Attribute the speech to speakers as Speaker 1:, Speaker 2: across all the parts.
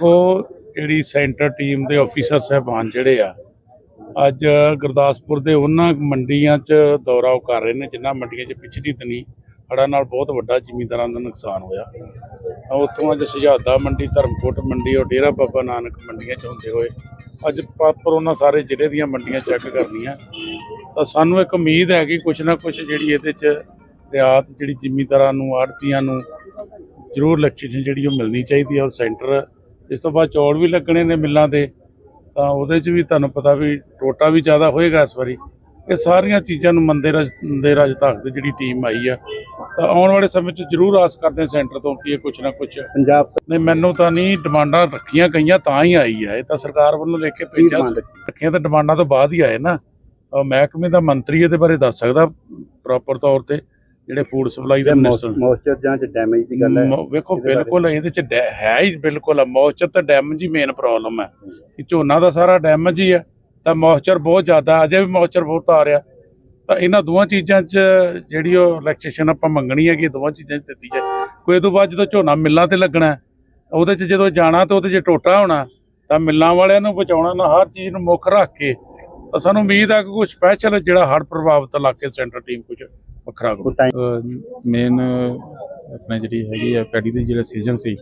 Speaker 1: ਵੇਖੋ ਜਿਹੜੀ centre team ਦੇ ਅਫੀਸਰ ਸਹਿਬਾਨ ਜਿਹੜੇ ਆ, ਅੱਜ ਗੁਰਦਾਸਪੁਰ ਦੇ ਉਹਨਾਂ ਮੰਡੀਆਂ 'ਚ ਦੌਰਾ ਉਹ ਕਰ ਰਹੇ ਨੇ, ਜਿਨ੍ਹਾਂ ਮੰਡੀਆਂ 'ਚ ਪਿਛਲੀ ਦਿਨੀ ਹੜ੍ਹਾਂ ਨਾਲ ਬਹੁਤ ਵੱਡਾ ਜ਼ਿਮੀਂਦਾਰਾਂ ਦਾ ਨੁਕਸਾਨ ਹੋਇਆ। ਤਾਂ ਉੱਥੋਂ ਅੱਜ ਸੁਝਾਦਾ ਮੰਡੀ, ਧਰਮਕੋਟ ਮੰਡੀ ਔਰ ਡੇਰਾ ਬਾਬਾ ਨਾਨਕ ਮੰਡੀਆਂ 'ਚ ਹੁੰਦੇ ਹੋਏ, ਅੱਜ ਪ੍ਰੋਪਰ ਉਹਨਾਂ ਸਾਰੇ ਜ਼ਿਲ੍ਹੇ ਦੀਆਂ ਮੰਡੀਆਂ ਚੈੱਕ ਕਰਨੀਆਂ। ਤਾਂ ਸਾਨੂੰ ਇੱਕ ਉਮੀਦ ਹੈ ਕਿ ਕੁਛ ਨਾ ਕੁਛ ਜਿਹੜੀ ਇਹਦੇ 'ਚ ਰਿਆਤ, ਜਿਹੜੀ ਜ਼ਿਮੀਂਦਾਰਾਂ ਨੂੰ ਆੜਤੀਆਂ ਨੂੰ ਜ਼ਰੂਰ ਲਕਸ਼ਣ ਜਿਹੜੀ ਉਹ ਮਿਲਣੀ ਚਾਹੀਦੀ ਹੈ ਔਰ ਸੈਂਟਰ ਇਸ ਤੋਂ ਬਾਅਦ ਚੌਲ ਵੀ ਲੱਗਣੇ ਨੇ ਮਿੱਲਾਂ ਦੇ ਤਾਂ ਉਹਦੇ 'ਚ ਵੀ ਤੁਹਾਨੂੰ ਪਤਾ ਵੀ ਟੋਟਾ ਵੀ ਜ਼ਿਆਦਾ ਹੋਏਗਾ ਇਸ ਵਾਰੀ। ਇਹ ਸਾਰੀਆਂ ਚੀਜ਼ਾਂ ਨੂੰ ਮੰਦੇ ਰਜ ਦੇ ਰਜ ਤੱਕ ਦੀ ਜਿਹੜੀ ਟੀਮ ਆਈ ਆ। ਤਾਂ ਆਉਣ ਵਾਲੇ ਸਮੇਂ 'ਚ ਜ਼ਰੂਰ ਆਸ ਕਰਦੇ ਹਾਂ ਸੈਂਟਰ ਤੋਂ ਕਿ ਇਹ ਕੁਛ ਨਾ ਕੁਛ
Speaker 2: ਪੰਜਾਬ
Speaker 1: ਨਹੀਂ ਮੈਨੂੰ ਤਾਂ ਨਹੀਂ ਡਿਮਾਂਡਾਂ ਰੱਖੀਆਂ ਗਈਆਂ ਤਾਂ ਹੀ ਆਈ ਹੈ ਇਹ ਤਾਂ ਸਰਕਾਰ ਵੱਲੋਂ ਲਿਖ ਕੇ ਭੇਜਿਆ? ਰੱਖੀਆਂ ਤਾਂ ਡਿਮਾਂਡਾਂ ਤੋਂ ਬਾਅਦ ਹੀ ਆਏ ਨਾ। ਤਾਂ ਮਹਿਕਮੇ ਦਾ ਮੰਤਰੀ ਇਹਦੇ ਬਾਰੇ ਦੱਸ ਸਕਦਾ ਪ੍ਰੋਪਰ ਤੌਰ ਤੇ। ਜਿਹੜੇ ਫੂਡ ਸਪਲਾਈ ਦੇ ਮਿਨਿਸਟਰ
Speaker 2: ਮੋਇਸਚਰ ਜਾਂ ਚ ਡੈਮੇਜ ਦੀ ਗੱਲ ਹੈ
Speaker 1: ਵੇਖੋ? ਬਿਲਕੁਲ ਇਹਦੇ ਚ ਹੈ ਹੀ ਬਿਲਕੁਲ ਮੌਇਸਚਰ ਤਾਂ ਡੈਮੇਜ ਹੀ ਮੇਨ ਪ੍ਰੋਬਲਮ ਹੈ। ਕਿ ਝੋਨਾ ਦਾ ਸਾਰਾ ਡੈਮੇਜ ਹੀ ਹੈ। ਤਾਂ ਮੌਇਸਚਰ ਬਹੁਤ ਜ਼ਿਆਦਾ ਅਜੇ ਵੀ ਮੌਇਸਚਰ ਬਹੁਤ ਆ ਰਿਹਾ। ਤਾਂ ਇਹਨਾਂ ਦੋਵਾਂ ਚੀਜ਼ਾਂ 'ਚ ਜਿਹੜੀ ਉਹ ਰਿਲੈਕਸੇਸ਼ਨ ਆਪਾਂ ਮੰਗਣੀ ਹੈ ਕਿ ਦੋਵਾਂ ਚੀਜ਼ਾਂ 'ਚ ਦਿੱਤੀ ਜਾਏ। ਕੋਈ ਇਹ ਤੋਂ ਬਾਅਦ ਜਦੋਂ ਝੋਨਾ ਮਿੱਲਾਂ ਤੇ ਲੱਗਣਾ ਹੈ, ਉਹਦੇ 'ਚ ਜਦੋਂ ਜਾਣਾ ਤਾਂ ਉਹਦੇ 'ਚ ਟੋਟਾ ਹੋਣਾ ਤਾਂ ਮਿੱਲਾਂ ਵਾਲਿਆਂ ਨੂੰ ਬਚਾਉਣਾ ਨਾ ਹਰ ਚੀਜ਼ ਨੂੰ ਮੁੱਖ ਰੱਖ ਕੇ ਤਾਂ ਸਾਨੂੰ ਉਮੀਦ ਹੈ ਕਿ ਕੋਈ ਸਪੈਸ਼ਲ ਜਿਹੜਾ ਹੜ੍ਹ ਪ੍ਰਭਾਵਿਤ ਇਲਾਕੇ ਸੈਂਟਰ ਟੀਮ ਕੁਝ ਵੱਖਰਾ ਕਰੂ
Speaker 3: ਮੇਨ ਆਪਣਾ ਜਿਹੜੀ ਹੈਗੀ ਆ ਪੈਡੀ ਦੀ ਜਿਹੜਾ ਸੀਜ਼ਨ ਸੀ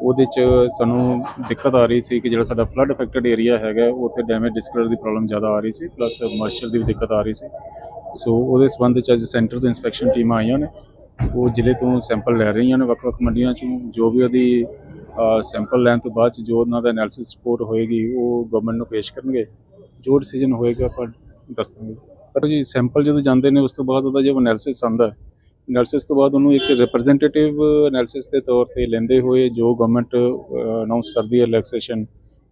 Speaker 3: ਉਹਦੇ ਚ ਸਾਨੂੰ ਦਿੱਕਤ ਆ ਰਹੀ ਸੀ ਕਿ ਜਿਹੜਾ ਸਾਡਾ ਫਲੱਡ ਅਫੈਕਟਡ ਏਰੀਆ ਹੈਗਾ ਉੱਥੇ ਡੈਮੇਜ ਡਿਸਕਲਰ ਦੀ ਪ੍ਰੋਬਲਮ ਜ਼ਿਆਦਾ ਆ ਰਹੀ ਸੀ ਪਲੱਸ ਮਾਰਸ਼ਲ ਦੀ ਵੀ ਦਿੱਕਤ ਆ ਰਹੀ ਸੀ। ਸੋ ਉਹਦੇ ਸੰਬੰਧ ਚ ਅੱਜ ਸੈਂਟਰ ਤੋਂ ਇਨਸਪੈਕਸ਼ਨ ਟੀਮਾਂ ਆਈਆਂ ਨੇ। ਉਹ ਜ਼ਿਲ੍ਹੇ ਤੋਂ ਸੈਂਪਲ ਲੈ ਰਹੀਆਂ ਨੇ ਵੱਖ-ਵੱਖ ਮੰਡੀਆਂ ਚੋਂ। ਜੋ ਵੀ ਉਹਦੀ ਸੈਂਪਲ ਲੈਣ ਤੋਂ ਬਾਅਦ ਚ ਜੋ ਉਹਨਾਂ ਦਾ ਐਨਾਲਿਸਿਸ ਰਿਪੋਰਟ ਹੋਏਗੀ ਉਹ ਗਵਰਨਮੈਂਟ ਨੂੰ ਪੇਸ਼ ਕਰਨਗੇ। ਜੋ ਡਿਸੀਜਨ ਹੋਏਗਾ ਆਪਾਂ ਦੱਸ ਦਾਂਗੇ। ਪਰ ਜੀ ਸੈਂਪਲ ਜਦੋਂ ਜਾਂਦੇ ਨੇ, ਉਸ ਤੋਂ ਬਾਅਦ ਉਹਦਾ ਜੇ ਐਨਾਲਿਸਿਸ ਆਉਂਦਾ ਐਨਾਲਿਸਿਸ ਤੋਂ ਬਾਅਦ ਉਹਨੂੰ ਇੱਕ ਰਿਪਰੈਜ਼ੈਂਟੇਟਿਵ ਐਨਾਲਿਸਿਸ ਦੇ ਤੌਰ ਤੇ ਲੈਂਦੇ ਹੋਏ ਜੋ ਗਵਰਨਮੈਂਟ ਅਨਾਉਂਸ ਕਰਦੀ ਹੈ ਰਿਲੈਕਸੇਸ਼ਨ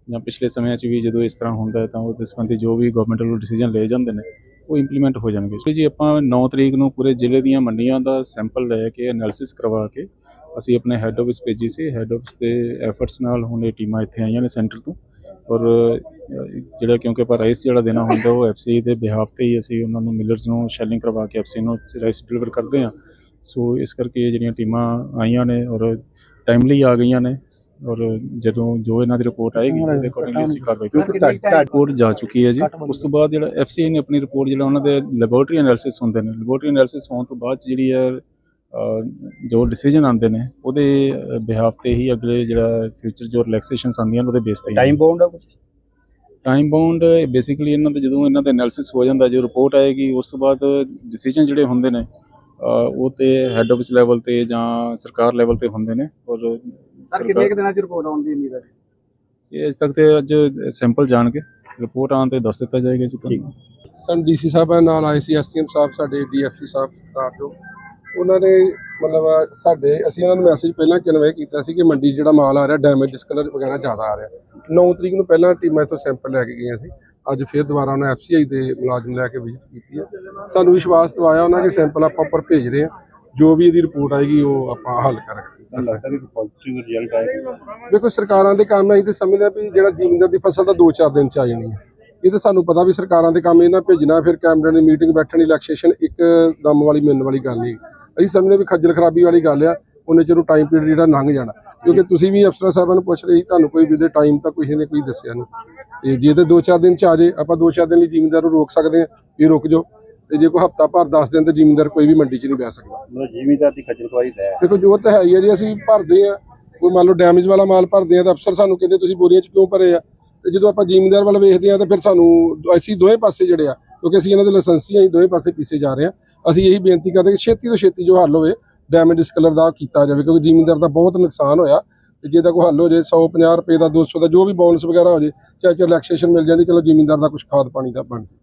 Speaker 3: ਜਾਂ ਪਿਛਲੇ ਸਮਿਆਂ 'ਚ ਵੀ ਜਦੋਂ ਇਸ ਤਰ੍ਹਾਂ ਹੁੰਦਾ ਤਾਂ ਉਹਦੇ ਸੰਬੰਧੀ ਜੋ ਵੀ ਗਵਰਨਮੈਂਟ ਵੱਲੋਂ ਡਿਸੀਜਨ ਲਏ ਜਾਂਦੇ ਨੇ, ਉਹ ਇੰਪਲੀਮੈਂਟ ਹੋ ਜਾਣਗੇ। ਤੇ ਜੀ ਆਪਾਂ 9 ਤਰੀਕ ਨੂੰ ਪੂਰੇ ਜ਼ਿਲ੍ਹੇ ਦੀਆਂ ਮੰਡੀਆਂ ਦਾ ਸੈਂਪਲ ਲੈ ਕੇ ਐਨਾਲਿਸਿਸ ਕਰਵਾ ਕੇ, ਅਸੀਂ ਆਪਣੇ ਹੈੱਡ ਆਫਿਸ ਭੇਜੀ ਸੀ। ਹੈੱਡ ਆਫਿਸ ਦੇ ਐਫਰਟਸ ਨਾਲ ਹੁਣ ਇਹ ਟੀਮਾਂ ਇੱਥੇ ਆਈਆਂ ਨੇ ਸੈਂਟਰ ਤੋਂ। ਔਰ ਜਿਹੜਾ ਕਿਉਂਕਿ ਆਪਾਂ ਰਾਈਸ ਜਿਹੜਾ ਦੇਣਾ ਹੁੰਦਾ ਉਹ ਐਫਸੀ ਦੇ ਬਿਹਾਫ ਤੇ ਹੀ ਅਸੀਂ ਉਹਨਾਂ ਨੂੰ ਮਿਲਰਸ ਨੂੰ ਸ਼ੈਲਿੰਗ ਕਰਵਾ ਕੇ ਐਫਸੀ ਨੂੰ ਰਾਈਸ ਡਿਲੀਵਰ ਕਰਦੇ ਹਾਂ। ਸੋ ਇਸ ਕਰਕੇ ਜਿਹੜੀਆਂ ਟੀਮਾਂ ਆਈਆਂ ਨੇ ਔਰ ਟਾਈਮਲੀ ਆ ਗਈਆਂ ਨੇ ਔਰ ਜਦੋਂ ਜੋ ਇਹਨਾਂ ਦੀ ਰਿਪੋਰਟ ਆਏਗੀ ਉਹਦੇ ਅਕੋਰਡਿੰਗਲੀ ਅਸੀਂ ਕਾਰਵਾਈ ਕਰਾਂਗੇ। ਰਿਪੋਰਟ ਜਾ ਚੁੱਕੀ ਹੈ ਜੀ। ਉਸ ਤੋਂ ਬਾਅਦ ਜਿਹੜਾ ਐਫਸੀਆਈ ਨੇ ਆਪਣੀ ਰਿਪੋਰਟ ਜਿਹੜਾ ਉਹਨਾਂ ਦੇ ਲੈਬੋਰੇਟਰੀ ਐਨਾਲਿਸਿਸ ਹੁੰਦੇ ਨੇ ਲੈਬੋਰੇਟਰੀ ਐਨਾਲਿਸਿਸ ਹੋਣ ਤੋਂ ਬਾਅਦ ਜਿਹੜੀ ਹੈ ਜੋ ਡਿਸੀਜਨ ਆਉਂਦੇ ਨੇ ਉਹਦੇ ਬਿਹਾਫ ਤੇ ਹੀ ਅਗਲੇ ਜਿਹੜਾ ਫਿਊਚਰ ਜੋ ਰਿਲੈਕਸੇਸ਼ਨਸ ਆਉਂਦੀਆਂ ਨੇ ਉਹਦੇ ਬੇਸ ਤੇ
Speaker 2: ਟਾਈਮ ਬਾਉਂਡ ਹੈ ਕੁਛ?
Speaker 3: ਟਾਈਮ ਬਾਉਂਡ ਬੇਸਿਕਲੀ ਇਹਨਾਂ ਦੇ ਜਦੋਂ ਇਹਨਾਂ ਦਾ ਐਨਾਲਿਸਿਸ ਹੋ ਜਾਂਦਾ ਜੋ ਰਿਪੋਰਟ ਆਏਗੀ ਉਸ ਤੋਂ ਬਾਅਦ ਡਿਸੀਜਨ ਜਿਹੜੇ ਹੁੰਦੇ ਨੇ ਉਹ ਤੇ ਹੈੱਡ ਆਫਿਸ ਲੈਵਲ ਤੇ ਜਾਂ ਸਰਕਾਰ ਲੈਵਲ ਤੇ ਹੁੰਦੇ ਨੇ ਔਰ ਸਰਕਾਰ-
Speaker 2: ਦਿਨਾਂ ਚ ਰਿਪੋਰਟ ਆਉਣ ਦੀ ਉਮੀਦ ਹੈ
Speaker 3: ਇਹ ਅਜੇ ਤੱਕ ਤੇ ਅੱਜ ਸੈਂਪਲ ਜਾਣਗੇ ਰਿਪੋਰਟ ਆਉਣ ਤੇ ਦੱਸ ਦਿੱਤਾ ਜਾਏਗਾ ਜੀ ਤੁਹਾਨੂੰ।
Speaker 4: ਸਾਨੂੰ ਡੀਸੀ ਸਾਹਿਬਾਂ ਨਾਲ ਆਏ ਸੀ ਐਸਟੀਐਮ ਸਾਹਿਬ ਸਾਡੇ ਡੀਐਫਸੀ ਸਾਹਿਬ ਸਰਕਾਰ ਤੋਂ ਉਹਨਾਂ ਨੇ ਮਤਲਬ ਸਾਡੇ ਅਸੀਂ ਉਹਨਾਂ ਨੂੰ ਮੈਸੇਜ ਪਹਿਲਾਂ ਕਨਵੇ ਕੀਤਾ ਸੀ ਕਿ ਮੰਡੀ ਜਿਹੜਾ ਮਾਲ ਆ ਰਿਹਾ ਡੈਮੇਜ ਡਿਸਕਲਰ ਵਗੈਰਾ ਜ਼ਿਆਦਾ ਆ ਰਿਹਾ। 9 ਤਰੀਕ ਨੂੰ ਪਹਿਲਾਂ ਟੀਮਾਂ ਇੱਥੋਂ ਸੈਂਪਲ ਲੈ ਕੇ ਗਈਆਂ ਸੀ। ਅੱਜ ਫਿਰ ਦੁਬਾਰਾ ਉਹਨਾਂ ਐਫਸੀਆਈ ਦੇ ਮੁਲਾਜ਼ਮ ਲੈ ਕੇ ਵਿਜ਼ਿਟ ਕੀਤੀ ਹੈ ਸਾਨੂੰ ਵਿਸ਼ਵਾਸ ਦਿਵਾਇਆ ਉਹਨਾਂ ਦੇ ਸੈਂਪਲ ਆਪਾਂ ਉੱਪਰ ਭੇਜ ਰਹੇ ਹਾਂ ਜੋ ਵੀ ਇਹਦੀ ਰਿਪੋਰਟ ਆਏਗੀ ਉਹ ਆਪਾਂ ਹੱਲ ਕਰਾਂਗੇ।
Speaker 2: ਕਿ
Speaker 4: ਦੇਖੋ ਸਰਕਾਰਾਂ ਦੇ ਕੰਮ ਹੈ ਇਹ ਤੇ ਸਮਝਦਾ ਵੀ ਜਿਹੜਾ ਜ਼ਿਮੀਂਦਾਰ ਦੀ ਫਸਲ ਤਾਂ 2-4 ਦਿਨ ਚ ਆ ਜਾਣੀ ਹੈ ਇਹ ਤਾਂ ਸਾਨੂੰ ਪਤਾ ਵੀ ਸਰਕਾਰਾਂ ਦੇ ਕੰਮ ਇਹਨਾਂ ਭੇਜਣਾ ਫਿਰ ਕੈਮਰੇ ਦੀ ਮੀਟਿੰਗ ਬੈਠਣੀ ਇਲੈਕਸ਼ਨ ਇੱਕ ਦਮ ਵਾਲੀ ਮਿਲਣ ਵਾਲੀ ਗੱਲ ਨਹੀਂ। ਅਸੀਂ ਸਮਝਦੇ ਵੀ ਖੱਜਲ ਖਰਾਬੀ ਵਾਲੀ ਗੱਲ ਆ ਉਹਨੇ ਚਿਰ ਟਾਈਮ ਪੀਰੀਅਡ ਜਿਹੜਾ ਲੰਘ ਜਾਣਾ। ਕਿਉਂਕਿ ਤੁਸੀਂ ਵੀ ਅਫਸਰ ਸਾਹਿਬਾਂ ਨੂੰ ਪੁੱਛ ਰਹੇ ਸੀ ਤੁਹਾਨੂੰ ਕੋਈ ਵੀ ਦੇ ਟਾਈਮ ਤਾਂ ਕਿਸੇ ਨੇ ਕੋਈ ਦੱਸਿਆ ਨਹੀਂ। ਜੇ ਤੇ 2-4 ਦਿਨ ਚ ਆ ਜੇ ਆਪਾਂ 2-4 ਦਿਨ ਲਈ ਜ਼ਿਮੀਂਦਾਰ ਨੂੰ ਰੋਕ ਸਕਦੇ ਹਾਂ ਵੀ ਰੁਕ ਜਾਓ। ਤੇ ਜੇ ਕੋਈ ਹਫਤਾ ਭਰ 10 ਦਿਨ ਤੇ ਜ਼ਿਮੀਂਦਾਰ ਕੋਈ ਵੀ ਮੰਡੀ 'ਚ ਨਹੀਂ ਬਹਿ ਸਕਦਾ।
Speaker 2: ਮਤਲਬ ਜ਼ਿਮੀਦਾਰ ਦੀ ਖੱਜਲ ਖੁਆਰੀ ਲੈ
Speaker 4: ਦੇਖੋ ਜੋ ਤਾਂ ਹੈ ਹੀ ਹੈ ਜੀ ਅਸੀਂ ਭਰਦੇ ਆ ਕੋਈ ਮੰਨ ਲਓ ਡੈਮੇਜ ਵਾਲਾ ਮਾਲ ਭਰਦੇ ਆ ਤਾਂ ਅਫਸਰ ਸਾਨੂੰ ਕਹਿੰਦੇ ਤੁਸੀਂ ਬੋਰੀਆਂ 'ਚ ਕਿਉਂ ਭਰੇ ਆ? ਤੇ ਜਦੋਂ ਆਪਾਂ ਜ਼ਿਮੀਂਦਾਰ ਵੱਲ ਵੇਖਦੇ ਆ ਤਾਂ ਫਿਰ ਸਾਨੂੰ ਅਸੀਂ ਦੋਵੇਂ ਪਾਸੇ ਜਿਹੜੇ ਆ ਕਿਉਂਕਿ ਅਸੀਂ ਇਹਨਾਂ ਦੇ ਲਾਇਸੈਂਸੀ ਅਸੀਂ ਦੋਵੇਂ ਪਾਸੇ ਪੀਸੇ ਜਾ ਰਹੇ ਹਾਂ। ਅਸੀਂ ਇਹੀ ਬੇਨਤੀ ਕਰਦੇ ਕਿ ਛੇਤੀ ਤੋਂ ਛੇਤੀ ਜੋ ਹੱਲ ਹੋਵੇ ਡੈਮੇਜ ਡਿਸਕਲਰ ਦਾ ਕੀਤਾ ਜਾਵੇ, ਕਿਉਂਕਿ ਜ਼ਿਮੀਂਦਾਰ ਦਾ ਬਹੁਤ ਨੁਕਸਾਨ ਹੋਇਆ। ਤੇ ਜੇ ਤਾਂ ਕੋਈ ਹੱਲ ਹੋ ਜੇ 150 ਰੁਪਏ ਦਾ 200 ਦਾ ਜੋ ਵੀ ਬੋਨਸ ਵਗੈਰਾ ਹੋ ਜੇ, ਚਾਹੇ ਚਾਹੇ ਰਿਲੈਕਸੇਸ਼ਨ ਮਿਲ ਜਾਂਦੀ, ਚਲੋ ਜ਼ਿਮੀਂਦਾਰ ਦਾ ਕੁਝ ਖਾਦ ਪਾਣੀ ਦਾ ਬਣ ਜੇ